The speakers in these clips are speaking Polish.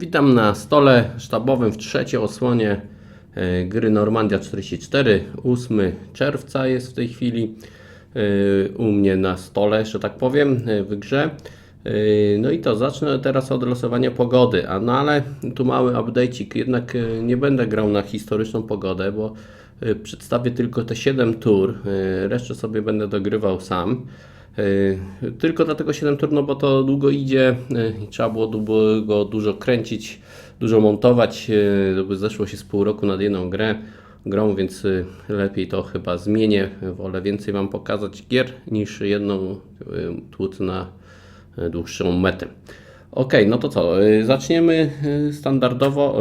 Witam na stole sztabowym w trzeciej osłonie e, gry Normandia 44. 8 czerwca jest w tej chwili e, u mnie na stole, że tak powiem, e, w grze. No i to, zacznę teraz od losowania pogody, a no ale tu mały update'ik, jednak nie będę grał na historyczną pogodę, bo przedstawię tylko te 7 tur, resztę sobie będę dogrywał sam. Yy, Tylko dlatego 7 tur, no bo to długo idzie yy, i trzeba było długo, dużo kręcić, dużo montować, żeby zeszło się z pół roku nad jedną grę, grą, więc lepiej to chyba zmienię. Wolę więcej Wam pokazać gier niż jedną tłuc na dłuższą metę. Ok, no to co, zaczniemy standardowo,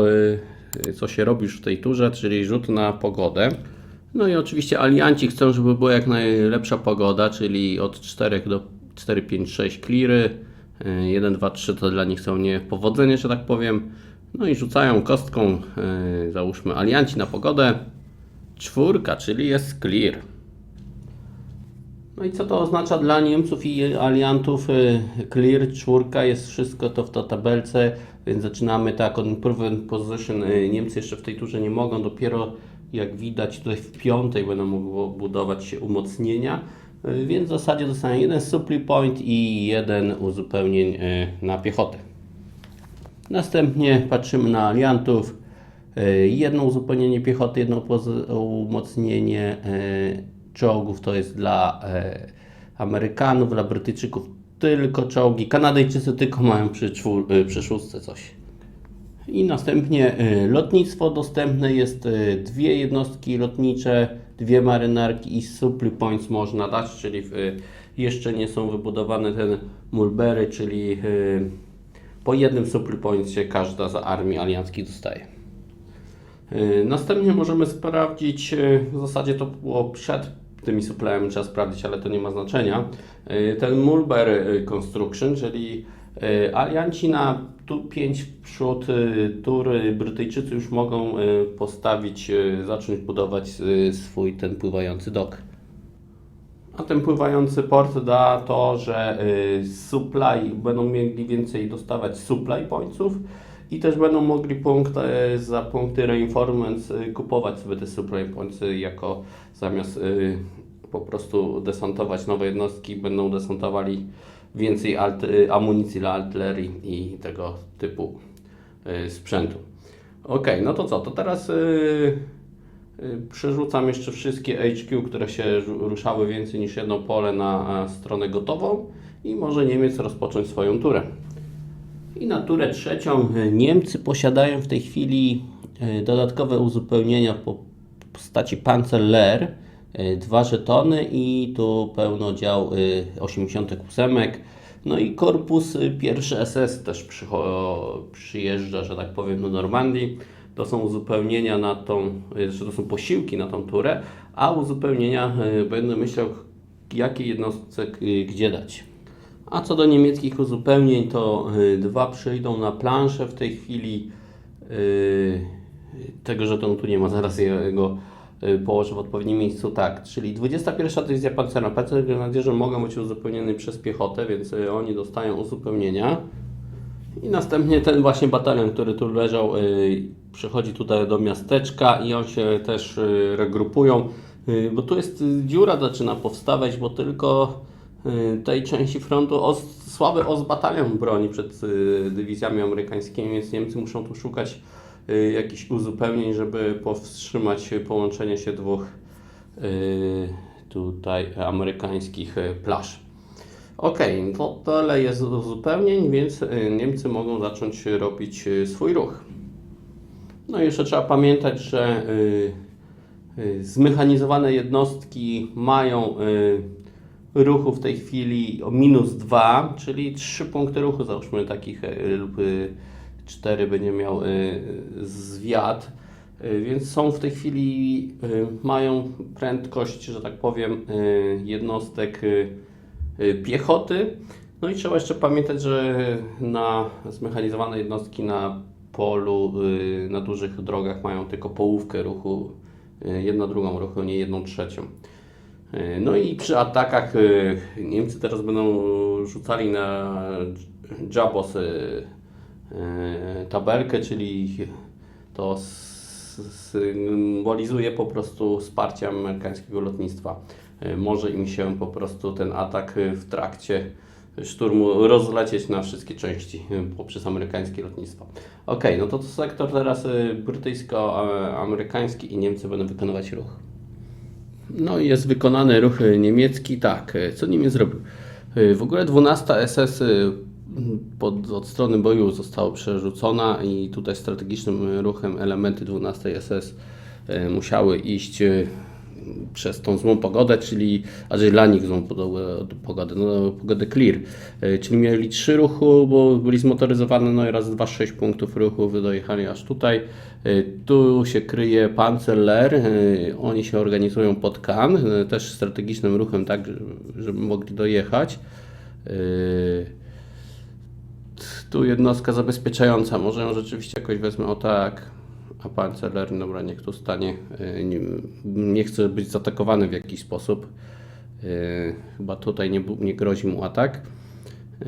co się robi już w tej turze, czyli rzut na pogodę. No i oczywiście alianci chcą, żeby była jak najlepsza pogoda, czyli od 4 do 4, 5, 6 cleary. 1, 2, 3 to dla nich są niepowodzenie, że tak powiem. No i rzucają kostką, yy, załóżmy alianci na pogodę. Czwórka, czyli jest clear. No i co to oznacza dla Niemców i aliantów? Clear, czwórka, jest wszystko to w to tabelce, więc zaczynamy tak od improvement position. Y, Niemcy jeszcze w tej turze nie mogą, dopiero jak widać tutaj w piątej będą mogły budować się umocnienia, Y, więc w zasadzie dostają jeden supply point i jeden uzupełnień y, na piechotę. Następnie patrzymy na aliantów. Y, Jedno uzupełnienie piechoty, jedno umocnienie czołgów to jest dla Amerykanów, dla Brytyjczyków tylko czołgi. Kanadyjczycy tylko mają przy, przy szóstce coś. I następnie y, lotnictwo dostępne jest y, dwie jednostki lotnicze, dwie marynarki i supply points można dać, czyli jeszcze nie są wybudowane ten mulbery, czyli y, po jednym supply pointsie każda z armii alianckich dostaje. Następnie możemy sprawdzić, w zasadzie to było przed tymi supplyami, trzeba sprawdzić, ale to nie ma znaczenia. Ten Mulberry Construction, czyli alianci na tu 5 w przód y, tur y, Brytyjczycy już mogą y, postawić, zacząć budować swój ten pływający dok. A ten pływający port da to, że supply będą mieli więcej dostawać supply pointsów i też będą mogli punkt, za punkty reinforcements y, kupować sobie te supply pointsy jako zamiast po prostu desantować nowe jednostki, będą desantowali więcej alt, y, amunicji dla artylerii i tego typu y, sprzętu. Ok, no to co, to teraz y, przerzucam jeszcze wszystkie HQ, które się ruszały więcej niż jedno pole na a, stronę gotową i może Niemiec rozpocząć swoją turę. I na turę trzecią y, Niemcy posiadają w tej chwili y, dodatkowe uzupełnienia po postaci Panzerlehr, y, dwa żetony i tu pełno dział y, 88. No i korpus y, pierwszy SS też przyjeżdża, że tak powiem, do Normandii. To są uzupełnienia na tą, y, że to są posiłki na tą turę, a uzupełnienia y, będę myślał, jakiej jednostce y, gdzie dać. A co do niemieckich uzupełnień, to y, dwa przyjdą na planszę w tej chwili. Y, tego żetonu tu nie ma, zaraz jego y, położę w odpowiednim miejscu. Tak, czyli 21 dywizja pancerna. Pancergrenadierze mogą być uzupełnieni przez piechotę, więc y, oni dostają uzupełnienia. I następnie ten właśnie batalion, który tu leżał, y, przychodzi tutaj do miasteczka i on się też y, regrupują, y, bo tu jest y, dziura zaczyna powstawać, bo tylko y, tej części frontu os, słaby os batalion broni przed y, dywizjami amerykańskimi, więc Niemcy muszą tu szukać y, jakichś uzupełnień, żeby powstrzymać połączenie się dwóch y, tutaj amerykańskich y, plaż. Ok, to tyle jest uzupełnień, więc y, Niemcy mogą zacząć robić y, swój ruch. No i jeszcze trzeba pamiętać, że y, y, zmechanizowane jednostki mają y, ruchu w tej chwili o minus 2, czyli 3 punkty ruchu, załóżmy takich y, lub 4 będzie miał y, zwiat. Y, Więc są w tej chwili, y, mają prędkość, że tak powiem, jednostek piechoty. No i trzeba jeszcze pamiętać, że na zmechanizowane jednostki na polu, na dużych drogach mają tylko połówkę ruchu, jedna drugą ruchu, nie jedną trzecią. No i przy atakach Niemcy teraz będą rzucali na Jabos tabelkę, czyli to symbolizuje po prostu wsparcie amerykańskiego lotnictwa. E, Może im się po prostu ten atak w trakcie szturmu rozlecieć na wszystkie części e, poprzez amerykańskie lotnictwo. Ok, no to, to sektor teraz brytyjsko-amerykański i Niemcy będą wykonywać ruch. No i jest wykonany ruch niemiecki. Tak, co Niemiec zrobił? W ogóle 12 SS pod, od strony boju została przerzucona i tutaj strategicznym ruchem elementy 12 SS e, musiały iść e, przez tą złą pogodę, czyli, a dla nich złą pogodę, no pogodę clear, E, czyli mieli trzy ruchu, bo byli zmotoryzowane, no i raz, dwa, sześć punktów ruchu, dojechali aż tutaj. Tu się kryje Panzerlehr, e, oni się organizują pod Kan, też strategicznym ruchem, tak, żeby mogli dojechać. Tu jednostka zabezpieczająca, może ją rzeczywiście jakoś wezmę o tak, a Panzerlehr, dobra, niech tu stanie, e, nie, nie chce być zaatakowany w jakiś sposób. E, Chyba tutaj nie, nie grozi mu atak. E,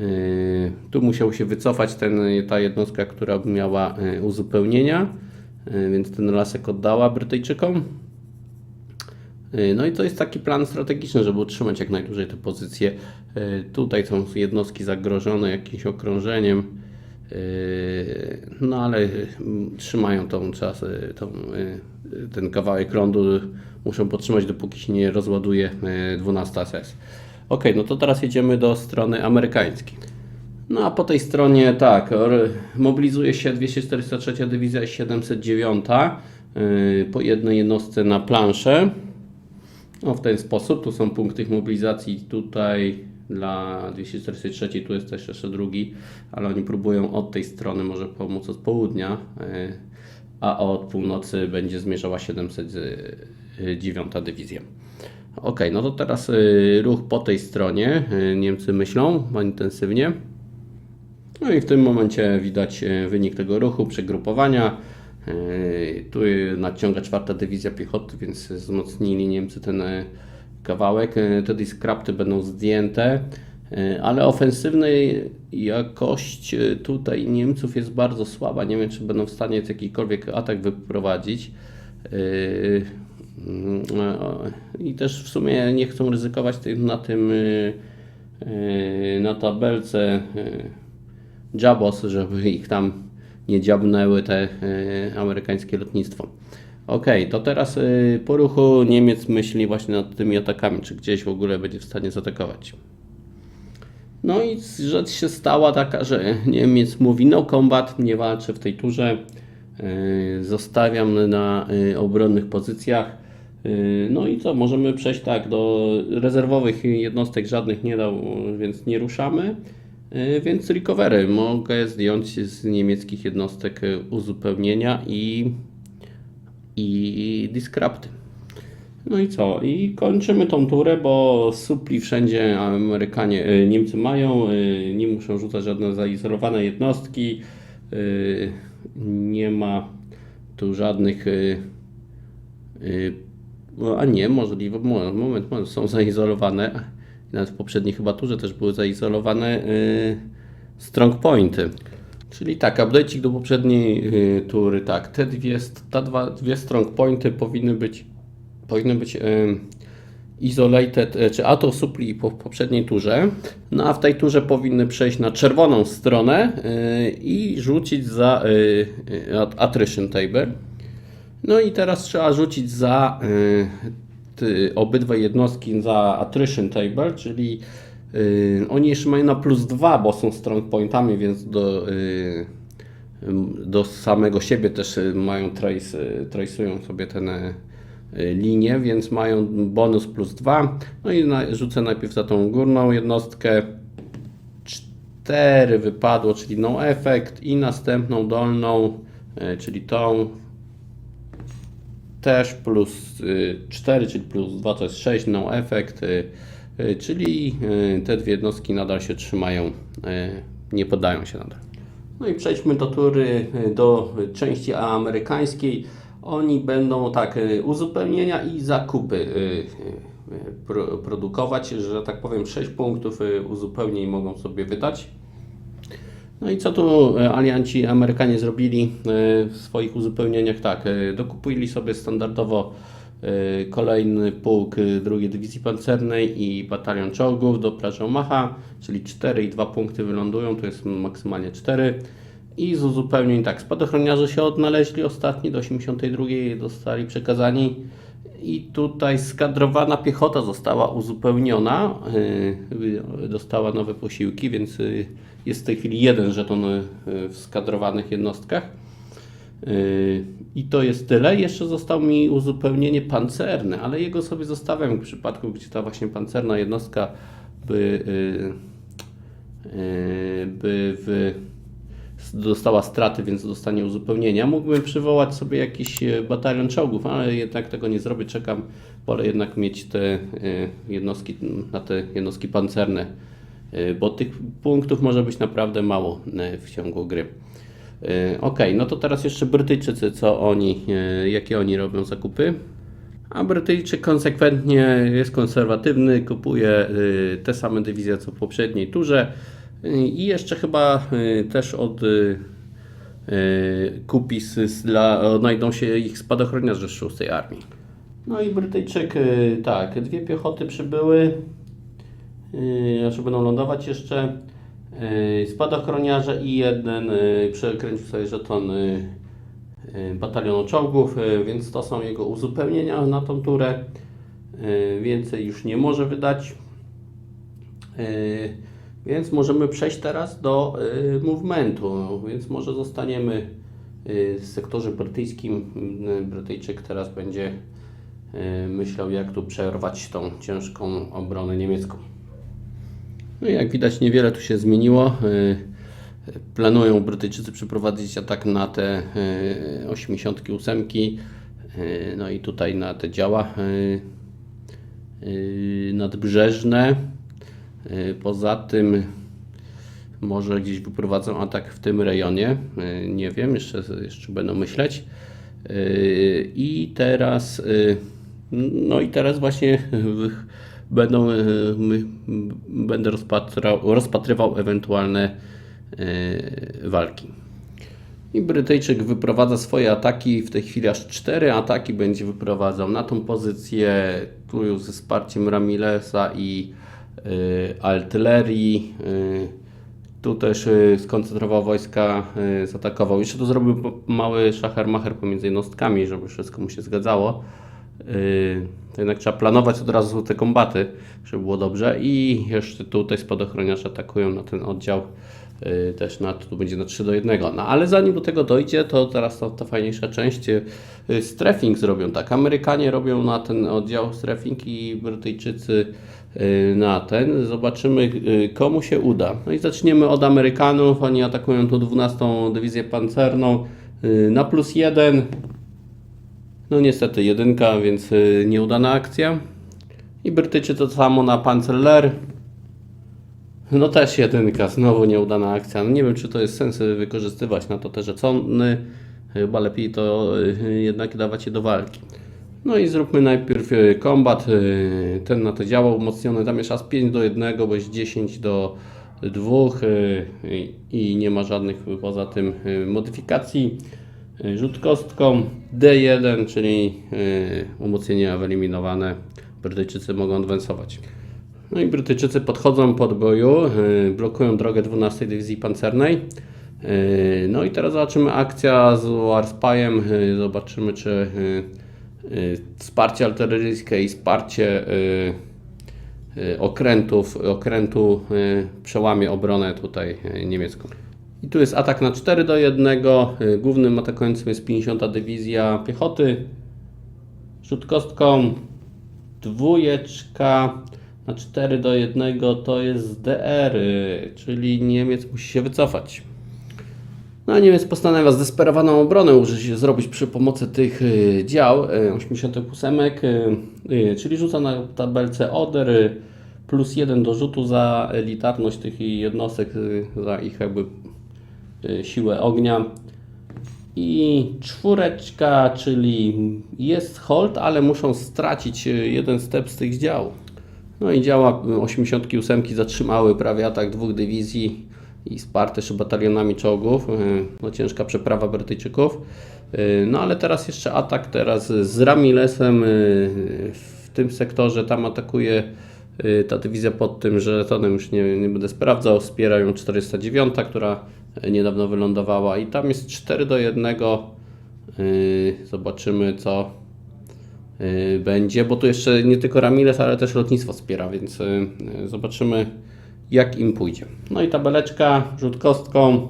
Tu musiał się wycofać ten, ta jednostka, która miała uzupełnienia, więc ten lasek oddała Brytyjczykom. E, No i to jest taki plan strategiczny, żeby utrzymać jak najdłużej te pozycje. E, Tutaj są jednostki zagrożone jakimś okrążeniem, e, no ale trzymają tą czas, tą, ten kawałek lądu, muszą podtrzymać dopóki się nie rozładuje e, 12 SS. Ok, no to teraz jedziemy do strony amerykańskiej. No a po tej stronie tak, mobilizuje się 243 Dywizja 709 yy, po jednej jednostce na planszę. No w ten sposób, tu są punkty mobilizacji tutaj dla 243, tu jest też jeszcze drugi, ale oni próbują od tej strony może pomóc od południa, yy, a od północy będzie zmierzała 709 Dywizja. Ok, no to teraz yy, ruch po tej stronie. Yy, Niemcy myślą intensywnie. No i w tym momencie widać e, wynik tego ruchu, przegrupowania. E, Tu nadciąga czwarta dywizja piechoty, więc wzmocnili Niemcy ten e, kawałek. E, Te diskrapty będą zdjęte, e, ale ofensywnej jakość tutaj Niemców jest bardzo słaba. Nie wiem, czy będą w stanie jakikolwiek atak wyprowadzić. E, mm, I też w sumie nie chcą ryzykować na tym na tabelce Jabos, żeby ich tam nie dziabnęły te e, amerykańskie lotnictwo. Ok, to teraz e, po ruchu Niemiec myśli właśnie nad tymi atakami, czy gdzieś w ogóle będzie w stanie zaatakować. No i rzecz się stała taka, że Niemiec mówi no combat, nie walczę w tej turze, e, zostawiam na obronnych pozycjach. No i co, możemy przejść tak, do rezerwowych jednostek żadnych nie dał, więc nie ruszamy. E, Więc recovery mogę zdjąć z niemieckich jednostek e, uzupełnienia i, i. No i co? I kończymy tą turę, bo supli wszędzie Amerykanie, e, Niemcy mają, nie muszą rzucać żadne zaizolowane jednostki, nie ma tu żadnych, a nie, możliwe, mo- moment, moment, są zaizolowane, nawet w poprzedniej chyba turze też były zaizolowane e, strong pointy. Czyli tak, update'ik do poprzedniej e, tury, tak, te dwie, te dwa, dwie strong pointy powinny być powinny być e, isolated, czy auto supli po poprzedniej turze. No a w tej turze powinny przejść na czerwoną stronę i rzucić za attrition table. No i teraz trzeba rzucić za e, ty, obydwa jednostki za attrition table, czyli e, oni jeszcze mają na plus 2, bo są strong pointami, więc do, e, do samego siebie też mają trace, trace'ują sobie ten e, linię, więc mają bonus plus 2. No i na, rzucę najpierw za tą górną jednostkę. 4 wypadło, czyli no efekt i następną dolną, czyli tą też plus y, 4, czyli plus 2 to jest 6, no efekt, y, y, czyli y, te dwie jednostki nadal się trzymają, y, nie poddają się nadal. No i przejdźmy do tury, y, do części amerykańskiej. Oni będą tak, y, uzupełnienia i zakupy y, y, pro, produkować, że tak powiem 6 punktów y, uzupełnień mogą sobie wydać. No i co tu e, alianci Amerykanie zrobili e, w swoich uzupełnieniach? Tak, e, dokupili sobie standardowo kolejny pułk drugiej dywizji pancernej i batalion czołgów do Plaży Omaha, czyli 4 i 2 punkty wylądują, tu jest maksymalnie 4. I z uzupełnień tak, spadochroniarze się odnaleźli ostatni, do 82 dostali przekazani i tutaj skadrowana piechota została uzupełniona, yy, dostała nowe posiłki, więc yy, jest w tej chwili jeden żeton yy, w skadrowanych jednostkach. I to jest tyle. Jeszcze zostało mi uzupełnienie pancerne, ale jego sobie zostawiam w przypadku, gdzie ta właśnie pancerna jednostka by, by w, dostała straty, więc dostanie uzupełnienia. Mógłbym przywołać sobie jakiś e, batalion czołgów, ale jednak tego nie zrobię. Czekam, wolę jednak mieć te e, jednostki, na te jednostki pancerne, e, bo tych punktów może być naprawdę mało w ciągu gry. Ok, no to teraz jeszcze Brytyjczycy, co oni, jakie oni robią zakupy. A Brytyjczyk konsekwentnie jest konserwatywny, kupuje te same dywizje co w poprzedniej turze i jeszcze chyba y, też od y, y, kupi z, z, dla, odnajdą się ich spadochroniarze z 6 armii. No i Brytyjczyk, tak, dwie piechoty przybyły, znaczy będą lądować jeszcze. Spadochroniarze i jeden przekręcił sobie żeton batalionu czołgów, więc to są jego uzupełnienia na tą turę. Więcej już nie może wydać. Więc możemy przejść teraz do y, movementu, więc może zostaniemy y, w sektorze brytyjskim. Y, Brytyjczyk teraz będzie y, myślał, jak tu przerwać tą ciężką obronę niemiecką. No i jak widać, niewiele tu się zmieniło. Planują Brytyjczycy przeprowadzić atak na te y, 88. y, No i tutaj na te działa nadbrzeżne. Y, Poza tym może gdzieś wyprowadzą atak w tym rejonie. y, Nie wiem, jeszcze, jeszcze będą myśleć. Y, I teraz, no i teraz właśnie będą, będę rozpatrał, rozpatrywał ewentualne walki. I Brytyjczyk wyprowadza swoje ataki, w tej chwili aż cztery ataki będzie wyprowadzał na tą pozycję, tu już ze wsparciem Ramilesa i artylerii. Y, tu też y, skoncentrował wojska, y, zaatakował. Jeszcze tu zrobił mały szacher-macher pomiędzy jednostkami, żeby wszystko mu się zgadzało. Y, to jednak trzeba planować od razu te kombaty, żeby było dobrze. I jeszcze tutaj spadochroniarze atakują na ten oddział. Y, Też na, tu będzie na 3 do 1. No ale zanim do tego dojdzie, to teraz to, ta fajniejsza część. y, Strafing zrobią tak. Amerykanie robią na ten oddział strafing i Brytyjczycy y, na ten. Zobaczymy y, komu się uda. No i zaczniemy od Amerykanów. Oni atakują tu 12 dywizję pancerną y, na plus 1. No niestety jedynka, więc y, nieudana akcja. I Brytyjczycy to samo na Panzeller. No też jedynka, znowu nieudana akcja. No nie wiem, czy to jest sens wykorzystywać na to te żetony. Chyba lepiej to y, jednak dawać je do walki. No i zróbmy najpierw y, kombat. y, Ten na to działa umocniony. Tam jest aż 5 do 1, bo jest 10 do 2 y, i- nie ma żadnych poza tym modyfikacji. Rzut kostką D1, czyli umocnienia wyeliminowane. Brytyjczycy mogą adwansować. No i Brytyjczycy podchodzą pod boju, y, blokują drogę 12 Dywizji Pancernej. Y, No i teraz zobaczymy akcja z Warspyem. Y, Zobaczymy, czy wsparcie artyleryjskie i wsparcie okrętów, okrętu przełamie obronę tutaj niemiecką. I tu jest atak na 4 do 1. Y, Głównym atakującym jest 50. Dywizja Piechoty. Rzut kostką dwójeczka na 4 do 1 to jest DR, czyli Niemiec musi się wycofać. No a Niemiec postanawia zdesperowaną obronę użyć, zrobić przy pomocy tych y, dział y, 88, y, y, czyli rzuca na tabelce Oder plus 1 do rzutu za elitarność tych jednostek, za ich jakby siłę ognia. I czwóreczka, czyli jest hold, ale muszą stracić jeden step z tych dział. No i działa y, 88 zatrzymały prawie atak dwóch dywizji i sparte też batalionami czołgów. y, No ciężka przeprawa Brytyjczyków. Y, No ale teraz jeszcze atak teraz z Ramilesem y, w tym sektorze. Tam atakuje y, ta dywizja pod tym żetonem, już nie, nie będę sprawdzał. Wspiera ją 409, która y, niedawno wylądowała i tam jest 4 do 1. Y, Zobaczymy co y, będzie, bo tu jeszcze nie tylko Ramirez, ale też lotnictwo wspiera, więc y, y, zobaczymy jak im pójdzie. No i tabeleczka, rzut kostką.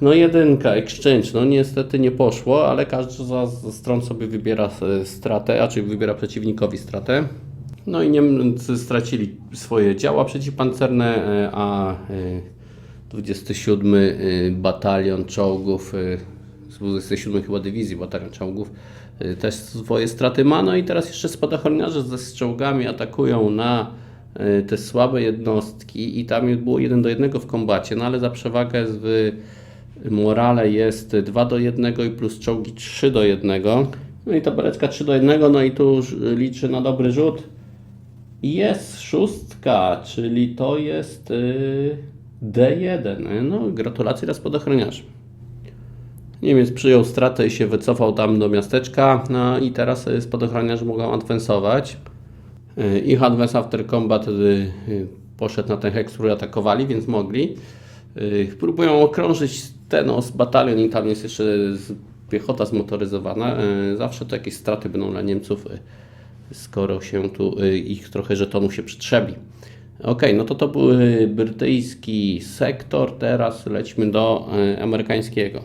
No jedynka, exchange, no niestety nie poszło, ale każdy ze stron sobie wybiera stratę, a czyli wybiera przeciwnikowi stratę. No i Niemcy stracili swoje działa przeciwpancerne, a e, 27 e, batalion czołgów, e, z 27 chyba dywizji batalion czołgów też swoje straty ma. No i teraz jeszcze spadochroniarze ze z czołgami atakują na e, te słabe jednostki i tam było 1 do 1 w kombacie, no ale za przewagę w morale jest 2 do 1 i plus czołgi 3 do 1. No i tabeleczka 3 do 1, no i tu już liczy na dobry rzut. Jest szóstka, czyli to jest y, D1. No, gratulacje dla spadochroniarzy. Niemiec przyjął stratę i się wycofał tam do miasteczka. No i teraz spadochroniarze mogą adwansować. Y, Ich advance after combat y, poszedł na ten heks, który atakowali, więc mogli. Y, Próbują okrążyć ten os batalion i tam jest jeszcze piechota zmotoryzowana. Zawsze to jakieś straty będą dla Niemców, skoro się tu ich trochę żetonów się przytrzebi. Ok, no to to był brytyjski sektor, teraz lećmy do amerykańskiego.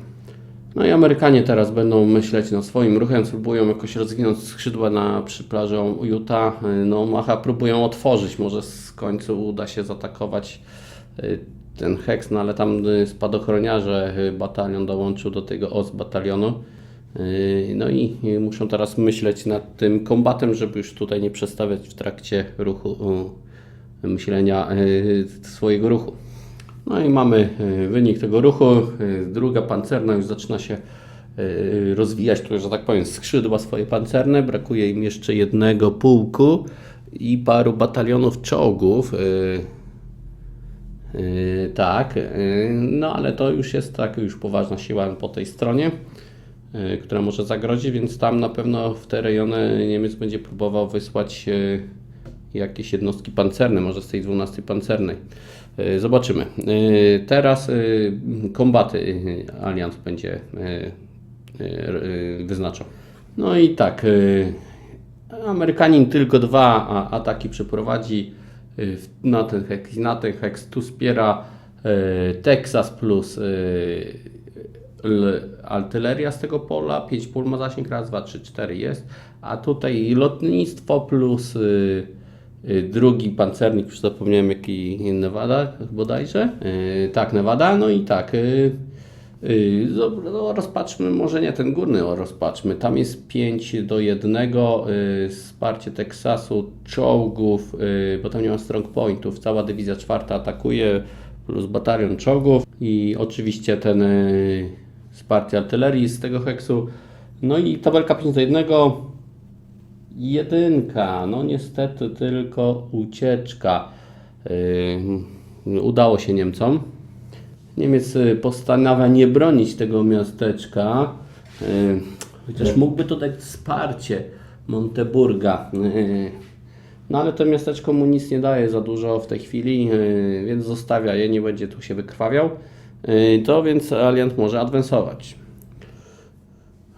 No i Amerykanie teraz będą myśleć nad swoim ruchem, spróbują jakoś rozwinąć skrzydła na przyplażą Utah. Y, No Macha próbują otworzyć, może z końcu uda się zaatakować y, ten heks, no ale tam spadochroniarze y, batalion dołączył do tego OS batalionu. Y, No i muszą teraz myśleć nad tym kombatem, żeby już tutaj nie przestawiać w trakcie ruchu myślenia swojego ruchu. No i mamy y, wynik tego ruchu. Y, Druga pancerna już zaczyna się y, rozwijać, tu, że tak powiem, skrzydła swoje pancerne. Brakuje im jeszcze jednego pułku i paru batalionów czołgów. Tak, no ale to już jest tak już poważna siła po tej stronie, która może zagrozić, więc tam na pewno w te rejony Niemiec będzie próbował wysłać jakieś jednostki pancerne, może z tej 12 pancernej. Y, Zobaczymy. Y, Teraz y, kombaty Aliant będzie wyznaczał. No i tak, Amerykanin tylko dwa ataki przeprowadzi na ten i na ten heks. Tu wspiera Texas plus artyleria z tego pola. 5 pól ma zasięg, raz, dwa, trzy, cztery jest. A tutaj lotnictwo plus drugi pancernik, już zapomniałem jaki Nevada bodajże. Y, tak, Nevada. No i tak. Y, y, zo- no, rozpatrzmy, może nie ten górny, rozpatrzmy. Tam jest 5 do 1, y, wsparcie Teksasu, czołgów, y, bo tam nie ma strong pointów. Cała dywizja czwarta atakuje, plus batalion czołgów i oczywiście ten y, wsparcie artylerii z tego heksu. No i tabelka 5 do 1. Jedynka, no niestety tylko ucieczka. Yy, udało się Niemcom. Niemiec y, postanawia nie bronić tego miasteczka, yy, chociaż mógłby to dać wsparcie Monteburga. Yy, no ale to miasteczko mu nic nie daje za dużo w tej chwili, yy, więc zostawia je, nie będzie tu się wykrwawiał. Yy, to więc Aliant może adwansować.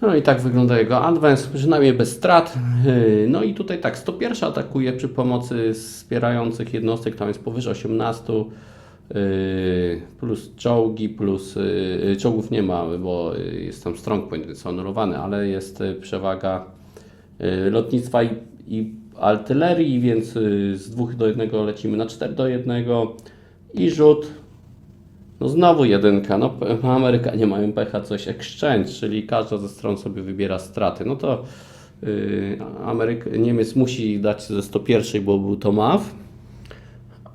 No i tak wygląda jego advance, przynajmniej bez strat. Yy, No i tutaj tak, 101 atakuje przy pomocy wspierających jednostek, tam jest powyżej 18, yy, plus czołgi, plus yy, czołgów nie ma, bo jest tam strong point, więc są anulowane, ale jest przewaga lotnictwa i, i artylerii, więc z 2 do 1 lecimy na 4 do 1 i rzut no znowu jedynka, no p- Amerykanie mają pecha coś exchange, czyli każda ze stron sobie wybiera straty. No to yy, Ameryk- Niemiec musi dać ze 101, bo był to MAW,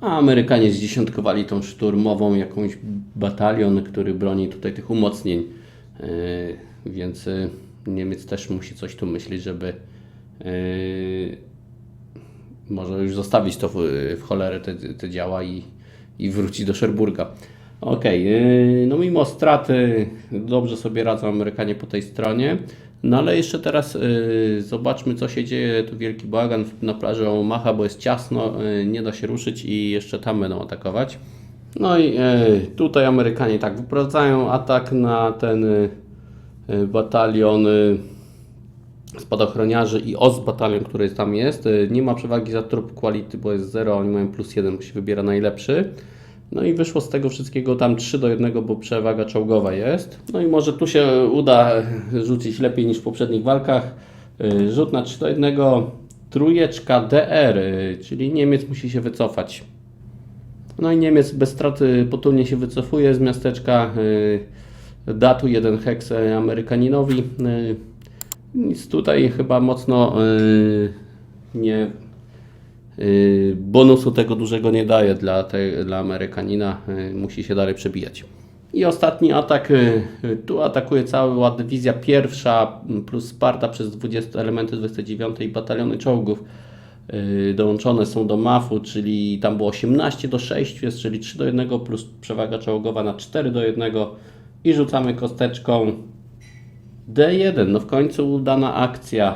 a Amerykanie zdziesiątkowali tą szturmową jakąś batalion, który broni tutaj tych umocnień, yy, więc yy, Niemiec też musi coś tu myśleć, żeby yy, może już zostawić to w, w cholerę te, te działa i, i wróci do Szerburga. Okej, yy, no mimo straty dobrze sobie radzą Amerykanie po tej stronie. No ale jeszcze teraz yy, zobaczmy co się dzieje. Tu wielki bałagan na plaży Omaha, bo jest ciasno, yy, nie da się ruszyć i jeszcze tam będą atakować. No i yy, tutaj Amerykanie tak wyprowadzają atak na ten batalion spadochroniarzy i OS batalion, który tam jest. Nie ma przewagi za trup quality, bo jest 0, oni mają plus 1, bo się wybiera najlepszy. No i wyszło z tego wszystkiego tam 3 do 1, bo przewaga czołgowa jest. No i może tu się uda rzucić lepiej niż w poprzednich walkach. Yy, Rzut na 3 do 1, trójeczka DR, yy, czyli Niemiec musi się wycofać. No i Niemiec bez straty potulnie się wycofuje z miasteczka. Yy, Da tu jeden heks Amerykaninowi. Nic tutaj chyba mocno nie bonusu tego dużego nie daje dla, te, dla Amerykanina. Yy, Musi się dalej przebijać. I ostatni atak. yy, Tu atakuje cała dywizja pierwsza plus Sparta przez 20 elementy 29 i bataliony czołgów. Dołączone są do MAF-u, czyli tam było 18 do 6, jest, czyli 3 do 1 plus przewaga czołgowa na 4 do 1 i rzucamy kosteczką D1. No w końcu udana akcja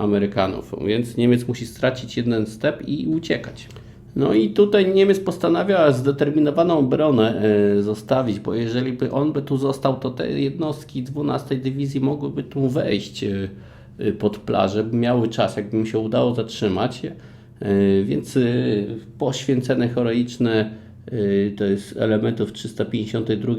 Amerykanów, więc Niemiec musi stracić jeden step i uciekać. No i tutaj Niemiec postanawia zdeterminowaną obronę yy, zostawić, bo jeżeli by on by tu został, to te jednostki 12 dywizji mogłyby tu wejść. Yy, y, pod plażę, miały czas, jakby mi się udało zatrzymać. Więc poświęcone heroiczne to jest elementów 352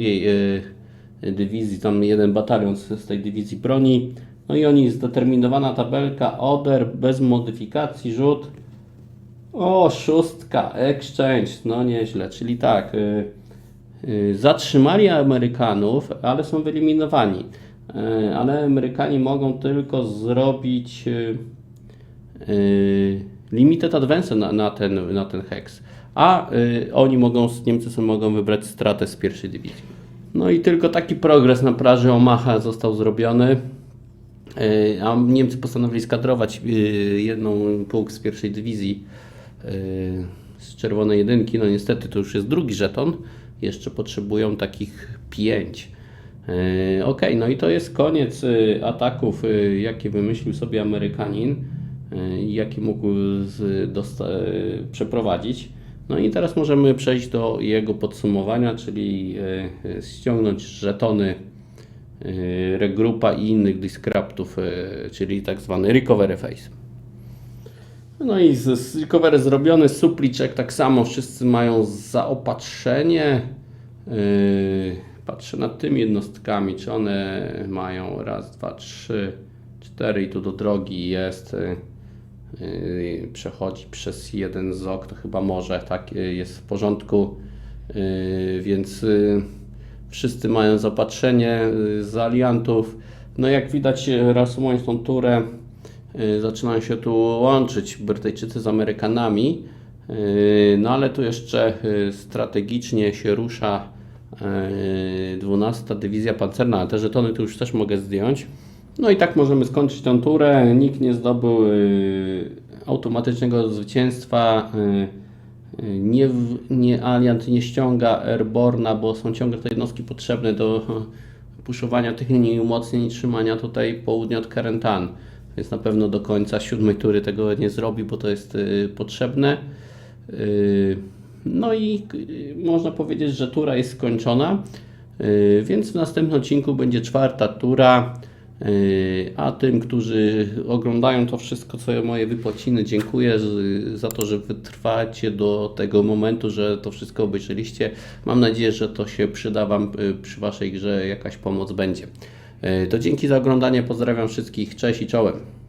y, dywizji, tam jeden batalion z tej dywizji broni. No i oni zdeterminowana tabelka, oder, bez modyfikacji, rzut. O, szóstka, exchange, no nieźle, czyli tak, y, y, zatrzymali Amerykanów, ale są wyeliminowani. Y, ale Amerykanie mogą tylko zrobić y, y, limited advance na, na, ten, na ten hex. A oni mogą, Niemcy sobie mogą wybrać stratę z pierwszej dywizji. No i tylko taki progres na plaży Omaha został zrobiony. Y, A Niemcy postanowili skadrować y, jedną pułk z pierwszej dywizji y, z czerwonej jedynki. No niestety to już jest drugi żeton. Jeszcze potrzebują takich pięć. E, Ok, no i to jest koniec ataków, jakie wymyślił sobie Amerykanin jaki mógł przeprowadzić. No i teraz możemy przejść do jego podsumowania, czyli ściągnąć żetony regrupa i innych discraptów, y, czyli tak zwany recovery phase. No i z, z recovery zrobiony, supliczek tak samo, wszyscy mają zaopatrzenie. Yy, patrzę nad tymi jednostkami, czy one mają raz, dwa, trzy, cztery i tu do drogi jest, przechodzi przez jeden zok, to chyba może, tak, jest w porządku, więc wszyscy mają zaopatrzenie yy, z aliantów. No jak widać, yy, reasumując tą turę, yy, zaczynają się tu łączyć Brytyjczycy z Amerykanami. No ale tu jeszcze strategicznie się rusza yy, 12 Dywizja Pancerna, te żetony tu już też mogę zdjąć. No i tak możemy skończyć tę turę. Nikt nie zdobył automatycznego zwycięstwa. Nie, nie Aliant nie ściąga Airborna, bo są ciągle te jednostki potrzebne do puszowania tych linii umocnień i trzymania tutaj południa od Carentan. Więc na pewno do końca siódmej tury tego nie zrobi, bo to jest y, potrzebne. Y, no i y, można powiedzieć, że tura jest skończona. Y, Więc w następnym odcinku będzie czwarta tura. Y, A tym, którzy oglądają to wszystko, co moje wypłaciny, dziękuję za to, że wytrwacie do tego momentu, że to wszystko obejrzeliście. Mam nadzieję, że to się przyda Wam y, przy Waszej grze, jakaś pomoc będzie. Y, To dzięki za oglądanie, pozdrawiam wszystkich, cześć i czołem.